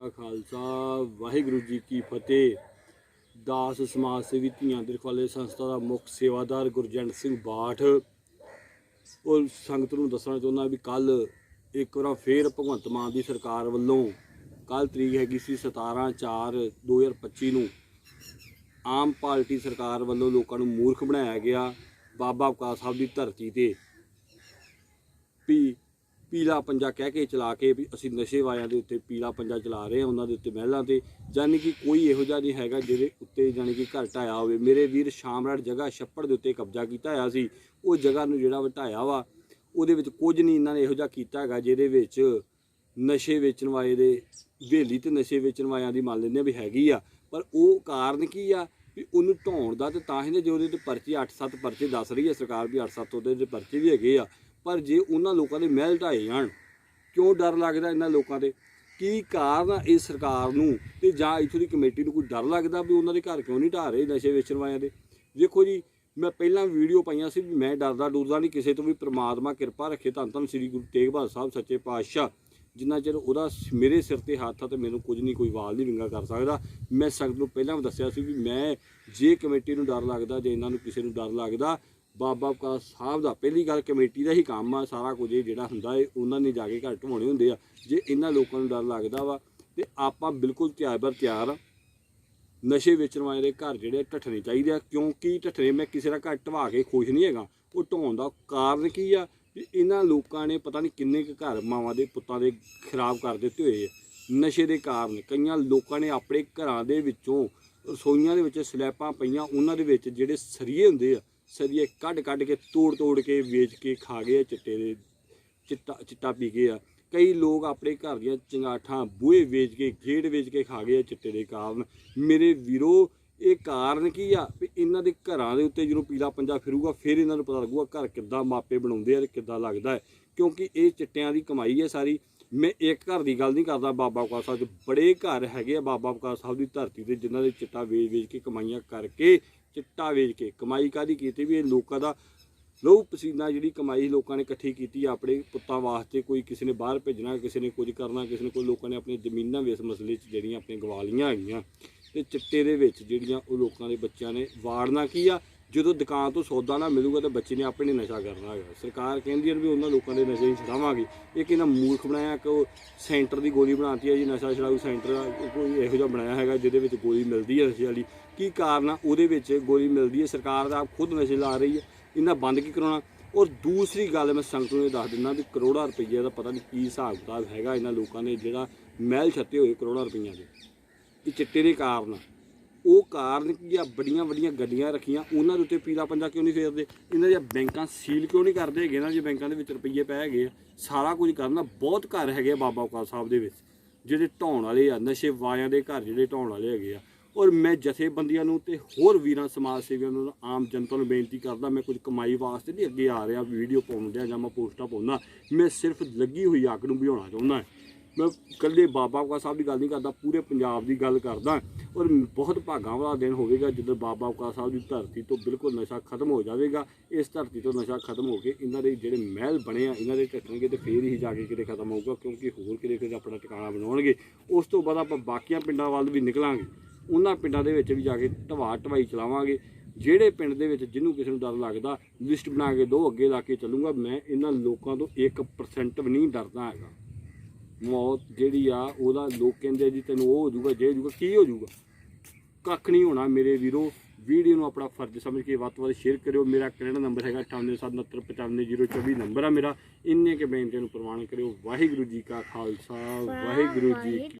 ਖਾਲਸਾ, ਵਾਹਿਗੁਰੂ ਜੀ ਕੀ ਫਤਿਹ। ਦਾਸ ਸਮਾਜ ਸੇਵੀ ਧੀਆਂ ਦੇ ਰਖਵਾਲੇ ਸੰਸਥਾ ਦਾ ਮੁੱਖ ਸੇਵਾਦਾਰ ਗੁਰਜੰਟ ਸਿੰਘ ਬਾਠ। ਉਹ ਸੰਗਤ ਨੂੰ ਦੱਸਣਾ ਚਾਹੁੰਦਾ ਵੀ ਕੱਲ ਇੱਕ ਵਾਰ ਫੇਰ ਭਗਵੰਤ ਮਾਨ ਦੀ ਸਰਕਾਰ ਵੱਲੋਂ ਕੱਲ ਤਰੀਕ ਹੈਗੀ ਸੀ 17 4 2025 ਨੂੰ ਆਮ ਪਾਰਟੀ ਸਰਕਾਰ ਵੱਲੋਂ ਲੋਕਾਂ ਨੂੰ ਮੂਰਖ ਬਣਾਇਆ ਗਿਆ ਬਾਬਾ ਬਕਾਲਾ ਸਾਹਿਬ ਦੀ ਧਰਤੀ ਤੇ। ਵੀ ਪੀਲਾ ਪੰਜਾ ਕਹਿ ਕੇ ਚਲਾ ਕੇ ਵੀ ਅਸੀਂ ਨਸ਼ੇ ਵਾਲਿਆਂ ਦੇ ਉੱਤੇ ਪੀਲਾ ਪੰਜਾ ਚਲਾ ਰਹੇ ਹਾਂ, ਉਹਨਾਂ ਦੇ ਉੱਤੇ ਮਹਿਲਾਂ ਤੇ। ਯਾਨੀ ਕਿ ਕੋਈ ਇਹੋ ਜਿਹਾ ਨਹੀਂ ਹੈਗਾ ਜਿਹਦੇ ਉੱਤੇ ਯਾਨੀ ਕਿ ਘਰ ਢਾਇਆ ਹੋਵੇ। ਮੇਰੇ ਵੀਰ ਸ਼ਾਮਰਾੜ ਜਗ੍ਹਾ ਛੱਪੜ ਦੇ ਉੱਤੇ ਕਬਜ਼ਾ ਕੀਤਾ ਹੋਇਆ ਸੀ। ਉਹ ਜਗ੍ਹਾ ਨੂੰ ਜਿਹੜਾ ਵਟਾਇਆ ਵਾ, ਉਹਦੇ ਵਿੱਚ ਕੁਝ ਨਹੀਂ ਇਹਨਾਂ ਨੇ ਇਹੋ ਜਿਹਾ ਕੀਤਾ ਹੈਗਾ ਜਿਹਦੇ ਵਿੱਚ ਨਸ਼ੇ ਵੇਚਣ ਵਾਲੇ ਦੇ, ਹਵੇਲੀ ਤੇ ਨਸ਼ੇ ਵੇਚਣ ਵਾਲਿਆਂ ਦੀ ਮੰਨ ਲੈਂਦੇ ਆ ਵੀ ਹੈਗੀ ਆ। ਪਰ ਉਹ ਕਾਰਨ ਕੀ ਆ? ਵੀ ਉਹਨੂੰ ਢਾਉਣ ਦਾ ਤੇ ਤਾਂ ਹੀ ਨੇ ਜੇ ਉਹਦੇ ਤੇ ਪਰਚੇ 8-7 ਪਰਚੇ ਦੱਸ ਰਹੀ ਹੈ ਸਰਕਾਰ ਵੀ 8-7 ਉਹਦੇ ਤੇ ਪਰਚੇ ਵੀ ਹੈਗੇ ਆ। ਪਰ ਜੇ ਉਹਨਾਂ ਲੋਕਾਂ ਦੇ ਮਹਿਲ ਢਾਏ ਜਾਣ, ਕਿਉਂ ਡਰ ਲੱਗਦਾ ਇਹਨਾਂ ਲੋਕਾਂ ਦੇ ਕੀ ਕਾਰਨ ਆ ਇਸ ਸਰਕਾਰ ਨੂੰ? ਤੇ ਜਾਂ ਇੱਥੋਂ ਦੀ ਕਮੇਟੀ ਨੂੰ ਕੋਈ ਡਰ ਲੱਗਦਾ ਵੀ ਉਹਨਾਂ ਦੇ ਘਰ ਕਿਉਂ ਨਹੀਂ ਢਾ ਰਹੇ ਨਸ਼ੇ ਵੇਚਣ ਵਾਲਿਆਂ ਦੇ? ਵੇਖੋ ਜੀ, ਮੈਂ ਪਹਿਲਾਂ ਵੀਡੀਓ ਪਾਈਆਂ ਸੀ ਵੀ ਮੈਂ ਡਰਦਾ ਡੁਰਦਾ ਨਹੀਂ, ਕਿਸੇ ਤੋਂ ਵੀ ਪ੍ਰਮਾਤਮਾ ਕਿਰਪਾ ਰੱਖੇ। ਧੰਨ ਧੰਨ ਸ੍ਰੀ ਗੁਰੂ ਤੇਗ ਬਹਾਦਰ ਸਾਹਿਬ ਸੱਚੇ ਪਾਤਸ਼ਾਹ, ਜਿੰਨਾ ਚਿਰ ਉਹਦਾ ਮੇਰੇ ਸਿਰ ਤੇ ਹੱਥ ਆ ਤੇ ਮੈਨੂੰ ਕੁਝ ਨਹੀਂ, ਕੋਈ ਵਾਲ ਨਹੀਂ ਵਿੰਗਾ ਕਰ ਸਕਦਾ। ਮੈਂ ਸੰਗਤ ਨੂੰ ਪਹਿਲਾਂ ਵੀ ਦੱਸਿਆ ਸੀ ਵੀ ਮੈਂ ਜੇ ਕਮੇਟੀ ਨੂੰ ਡਰ ਲੱਗਦਾ, ਜੇ ਇਹਨਾਂ ਨੂੰ ਕਿਸੇ ਨੂੰ ਡਰ ਲੱਗਦਾ ਬਾਬਾ ਬਕਾਲਾ ਸਾਹਿਬ ਦਾ। ਪਹਿਲੀ ਗੱਲ ਕਮੇਟੀ ਦਾ ਹੀ ਕੰਮ ਆ, ਸਾਰਾ ਕੁਝ ਇਹ ਜਿਹੜਾ ਹੁੰਦਾ ਹੈ ਉਹਨਾਂ ਨੇ ਜਾ ਕੇ ਘਰ ਢਵਾਉਣੇ ਹੁੰਦੇ ਆ। ਜੇ ਇਹਨਾਂ ਲੋਕਾਂ ਨੂੰ ਡਰ ਲੱਗਦਾ ਵਾ, ਤੇ ਆਪਾਂ ਬਿਲਕੁਲ ਤਿਆਰ ਬਰ ਤਿਆਰ ਨਸ਼ੇ ਵੇਚਣ ਵਾਲੇ ਦੇ ਘਰ ਜਿਹੜੇ ਢੱਠਣੇ ਚਾਹੀਦੇ ਆ, ਕਿਉਂਕਿ ਢੱਠਣੇ ਮੈਂ ਕਿਸੇ ਦਾ ਘਰ ਢਵਾ ਕੇ ਖੁਸ਼ ਨਹੀਂ ਹੈਗਾ। ਉਹ ਢਾਉਣ ਦਾ ਕਾਰਨ ਕੀ ਆ? ਵੀ ਇਹਨਾਂ ਲੋਕਾਂ ਨੇ ਪਤਾ ਨਹੀਂ ਕਿੰਨੇ ਕੁ ਘਰ ਮਾਵਾਂ ਦੇ ਪੁੱਤਾਂ ਦੇ ਖਰਾਬ ਕਰ ਦਿੱਤੇ ਹੋਏ ਆ। ਨਸ਼ੇ ਦੇ ਕਾਰਨ ਕਈਆਂ ਲੋਕਾਂ ਨੇ ਆਪਣੇ ਘਰਾਂ ਦੇ ਵਿੱਚੋਂ ਰਸੋਈਆਂ ਦੇ ਵਿੱਚ ਸਲੈਪਾਂ ਪਈਆਂ, ਉਹਨਾਂ ਦੇ ਵਿੱਚ ਜਿਹੜੇ ਸਰੀਏ ਹੁੰਦੇ ਆ ਸਰੀਏ ਕੱਢ ਕੱਢ ਕੇ, ਤੋੜ ਤੋੜ ਕੇ ਵੇਚ ਕੇ ਖਾ ਗਏ ਆ ਚਿੱਟੇ ਦੇ, ਚਿੱਟਾ ਚਿੱਟਾ ਪੀ ਗਏ ਆ। ਕਈ ਲੋਕ ਆਪਣੇ ਘਰ ਦੀਆਂ ਚੰਗਾਠਾਂ ਬੂਹੇ ਵੇਚ ਕੇ, ਖੇਡ ਵੇਚ ਕੇ ਖਾ ਗਏ ਆ ਚਿੱਟੇ ਦੇ ਕਾਰਨ। ਮੇਰੇ ਵੀਰੋ, ਇਹ ਕਾਰਨ ਕੀ ਆ? ਵੀ ਇਹਨਾਂ ਦੇ ਘਰਾਂ ਦੇ ਉੱਤੇ ਜਦੋਂ ਪੀਲਾ ਪੰਜਾ ਫਿਰੂਗਾ, ਫਿਰ ਇਹਨਾਂ ਨੂੰ ਪਤਾ ਲੱਗੂਗਾ ਘਰ ਕਿੱਦਾਂ ਮਾਪੇ ਬਣਾਉਂਦੇ ਆ ਤੇ ਕਿੱਦਾਂ ਲੱਗਦਾ ਹੈ। ਕਿਉਂਕਿ ਇਹ ਚਿੱਟਿਆਂ ਦੀ ਕਮਾਈ ਹੈ ਸਾਰੀ। ਮੈਂ ਇੱਕ ਘਰ ਦੀ ਗੱਲ ਨਹੀਂ ਕਰਦਾ, ਬਾਬਾ ਬਕਾਲਾ ਸਾਹਿਬ ਦੇ ਬੜੇ ਘਰ ਹੈਗੇ ਆ। ਬਾਬਾ ਬਕਾਲਾ ਸਾਹਿਬ ਦੀ ਧਰਤੀ ਤੇ ਜਿਨ੍ਹਾਂ ਦੇ ਚਿੱਟਾ ਵੇਚ ਵੇਚ ਕੇ ਕਮਾਈਆਂ ਕਰਕੇ ਚਿੱਟਾ ਵੇਚ ਕੇ ਕਮਾਈ ਕਾਦੀ ਕੀਤੀ ਵੀ ਇਹ ਲੋਕਾਂ ਦਾ ਲਹੂ ਪਸੀਨਾ ਜਿਹੜੀ ਕਮਾਈ ਲੋਕਾਂ ਨੇ ਇਕੱਠੀ ਕੀਤੀ ਆ ਆਪਣੇ ਪੁੱਤਾਂ ਵਾਸਤੇ, ਕੋਈ ਕਿਸੇ ਨੇ ਬਾਹਰ ਭੇਜਣਾ, ਕਿਸੇ ਨੇ ਕੁਝ ਕਰਨਾ, ਕਿਸੇ ਨੇ ਕੋਈ ਲੋਕਾਂ ਨੇ ਆਪਣੀਆਂ ਜ਼ਮੀਨਾਂ ਵੀ ਇਸ ਮਸਲੇ 'ਚ ਜਿਹੜੀਆਂ ਆਪਣੇ ਗਵਾ ਲਈਆਂ ਹੈਗੀਆਂ ਤੇ ਚਿੱਟੇ ਦੇ ਵਿੱਚ ਜਿਹੜੀਆਂ ਉਹ ਲੋਕਾਂ ਦੇ ਬੱਚਿਆਂ ਨੇ ਵਾੜਨਾ ਕੀ ਆ? ਜਦੋਂ ਦੁਕਾਨ ਤੋਂ ਸੌਦਾ ਨਾ ਮਿਲੂਗਾ ਤਾਂ ਬੱਚੇ ਨੇ ਆਪਣੇ ਨਸ਼ਾ ਕਰਨਾ ਹੈਗਾ। ਸਰਕਾਰ ਕਹਿੰਦੀ ਹੈ ਵੀ ਉਹਨਾਂ ਲੋਕਾਂ ਦੇ ਨਸ਼ੇ ਨਹੀਂ ਛਡਾਵਾਂਗੇ। ਇਹ ਕਿਹਨਾਂ ਮੂਰਖ ਬਣਾਇਆ ਕਿ ਉਹ ਸੈਂਟਰ ਦੀ ਗੋਲੀ ਬਣਾਤੀ ਹੈ ਜੀ, ਨਸ਼ਾ ਛਡਾਊ ਸੈਂਟਰ ਕੋਈ ਇਹੋ ਜਿਹਾ ਬਣਾਇਆ ਹੈਗਾ ਜਿਹਦੇ ਵਿੱਚ ਗੋਲੀ ਮਿਲਦੀ ਹੈ ਨਸ਼ੇ ਵਾਲੀ। ਕੀ ਕਾਰਨ ਆ? ਉਹਦੇ ਵਿੱਚ ਗੋਲੀ ਮਿਲਦੀ ਹੈ, ਸਰਕਾਰ ਦਾ ਆਪ ਖੁਦ ਨਸ਼ੇ ਲਾ ਰਹੀ ਹੈ, ਇਹਨਾਂ ਬੰਦ ਕੀ ਕਰਾਉਣਾ? ਔਰ ਦੂਸਰੀ ਗੱਲ ਮੈਂ ਸੰਗਤ ਨੂੰ ਇਹ ਦੱਸ ਦਿੰਦਾ ਵੀ ਕਰੋੜਾਂ ਰੁਪਈਏ ਦਾ ਪਤਾ ਨਹੀਂ ਕੀ ਹਿਸਾਬ ਕਿਤਾਬ ਹੈਗਾ ਇਹਨਾਂ ਲੋਕਾਂ ਨੇ ਜਿਹੜਾ ਮਹਿਲ ਛੱਤੇ ਹੋਏ ਕਰੋੜਾਂ ਰੁਪਈਆਂ ਦੇ। ਇਹ ਚਿੱਟੇ ਦੇ ਕਾਰਨ ਉਹ ਕਾਰਨ ਕੀ ਆ ਬੜੀਆਂ ਵੱਡੀਆਂ ਗੱਡੀਆਂ ਰੱਖੀਆਂ, ਉਹਨਾਂ ਦੇ ਉੱਤੇ ਪੀਲਾ ਪੰਜਾ ਕਿਉਂ ਨਹੀਂ ਫੇਰਦੇ? ਇਹਨਾਂ ਦੀਆਂ ਬੈਂਕਾਂ ਸੀਲ ਕਿਉਂ ਨਹੀਂ ਕਰਦੇ ਹੈਗੇ? ਇਹਨਾਂ ਦੀਆਂ ਬੈਂਕਾਂ ਦੇ ਵਿੱਚ ਰੁਪਈਏ ਪੈ ਹੈਗੇ ਆ। ਸਾਰਾ ਕੁਝ ਕਰਨਾ ਬਹੁਤ ਘਰ ਹੈਗੇ ਆ ਬਾਬਾ ਬਕਾਲਾ ਸਾਹਿਬ ਦੇ ਵਿੱਚ, ਜਿਹੜੇ ਢਾਉਣ ਵਾਲੇ ਆ, ਨਸ਼ੇ ਵਾਲਿਆਂ ਦੇ ਘਰ ਜਿਹੜੇ ਢਾਉਣ ਵਾਲੇ ਹੈਗੇ ਆ। ਔਰ ਮੈਂ ਜਥੇਬੰਦੀਆਂ ਨੂੰ ਤੇ ਹੋਰ ਵੀਰਾਂ, ਸਮਾਜ ਸੇਵੀਆਂ ਨੂੰ, ਆਮ ਜਨਤਾ ਨੂੰ ਬੇਨਤੀ ਕਰਦਾ, ਮੈਂ ਕੁਝ ਕਮਾਈ ਵਾਸਤੇ ਨਹੀਂ ਅੱਗੇ ਆ ਰਿਹਾ ਵੀਡੀਓ ਪਾਉਣ ਡਿਆ ਜਾਂ ਮੈਂ ਪੋਸਟਾਂ ਪਾਉਂਦਾ, ਮੈਂ ਸਿਰਫ ਲੱਗੀ ਹੋਈ ਅੱਗ ਨੂੰ ਬੁਝਾਉਣਾ ਚਾਹੁੰਦਾ। ਮੈਂ ਇਕੱਲੇ ਬਾਬਾ ਬਕਾਲਾ ਸਾਹਿਬ ਦੀ ਗੱਲ ਨਹੀਂ ਕਰਦਾ, ਪੂਰੇ ਪੰਜਾਬ ਦੀ ਗੱਲ ਕਰਦਾ। ਔਰ ਬਹੁਤ ਭਾਗਾਂ ਵਾਲਾ ਦਿਨ ਹੋਵੇਗਾ ਜਦੋਂ ਬਾਬਾ ਬਕਾਲਾ ਸਾਹਿਬ ਦੀ ਧਰਤੀ ਤੋਂ ਬਿਲਕੁਲ ਨਸ਼ਾ ਖਤਮ ਹੋ ਜਾਵੇਗਾ। ਇਸ ਧਰਤੀ ਤੋਂ ਨਸ਼ਾ ਖਤਮ ਹੋ ਕੇ ਇਹਨਾਂ ਦੇ ਜਿਹੜੇ ਮਹਿਲ ਬਣੇ ਆ, ਇਹਨਾਂ ਦੇ ਢੱਟਣਗੇ ਤੇ ਫੇਰ ਹੀ ਜਾ ਕੇ ਕਿਤੇ ਖਤਮ ਹੋਊਗਾ, ਕਿਉਂਕਿ ਹੋਰ ਕਿਤੇ ਕਿਤੇ ਆਪਣਾ ਟਿਕਾਣਾ ਬਣਾਉਣਗੇ। ਉਸ ਤੋਂ ਬਾਅਦ ਆਪਾਂ ਬਾਕੀਆਂ ਪਿੰਡਾਂ ਵੱਲ ਵੀ ਨਿਕਲਾਂਗੇ। ਉਹਨਾਂ ਪਿੰਡਾਂ ਦੇ ਵਿੱਚ ਵੀ ਜਾ ਕੇ ਢਵਾ ਢਵਾਈ ਚਲਾਵਾਂਗੇ। ਜਿਹੜੇ ਪਿੰਡ ਦੇ ਵਿੱਚ ਜਿਹਨੂੰ ਕਿਸੇ ਨੂੰ ਡਰ ਲੱਗਦਾ, ਲਿਸਟ ਬਣਾ ਕੇ ਦੋ ਅੱਗੇ ਲਾ ਕੇ ਚੱਲੂਗਾ। ਮੈਂ ਇਹਨਾਂ ਲੋਕਾਂ ਤੋਂ 1% ਵੀ ਨਹੀਂ ਡਰਦਾ ਹੈਗਾ। ਮੌਤ ਜਿਹੜੀ ਆ ਉਹਦਾ ਲੋਕ ਕਹਿੰਦੇ ਜੀ ਤੈਨੂੰ ਉਹ ਹੋ ਜਾਊਗਾ ਜੇ ਹੋ ਜਾਊਗਾ ਕੀ ਹੋ ਜਾਊਗਾ? ਕੱਖ ਨਹੀਂ ਹੋਣਾ ਮੇਰੇ ਵੀਰੋ। ਵੀਡੀਓ ਨੂੰ ਆਪਣਾ ਫਰਜ਼ ਸਮਝ ਕੇ ਵੱਧ ਤੋਂ ਵੱਧ ਸ਼ੇਅਰ ਕਰਿਓ। ਮੇਰਾ ਕੈਨੇਡਾ ਨੰਬਰ ਹੈਗਾ 9879955024 ਨੰਬਰ ਆ ਇੰਨੇ ਕੇ ਬੇਨਤੀ ਨੂੰ ਪ੍ਰਮਾਣ ਕਰਿਓ। ਵਾਹਿਗੁਰੂ ਜੀ ਕਾ ਖਾਲਸਾ ਵਾਹਿਗੁਰੂ ਜੀ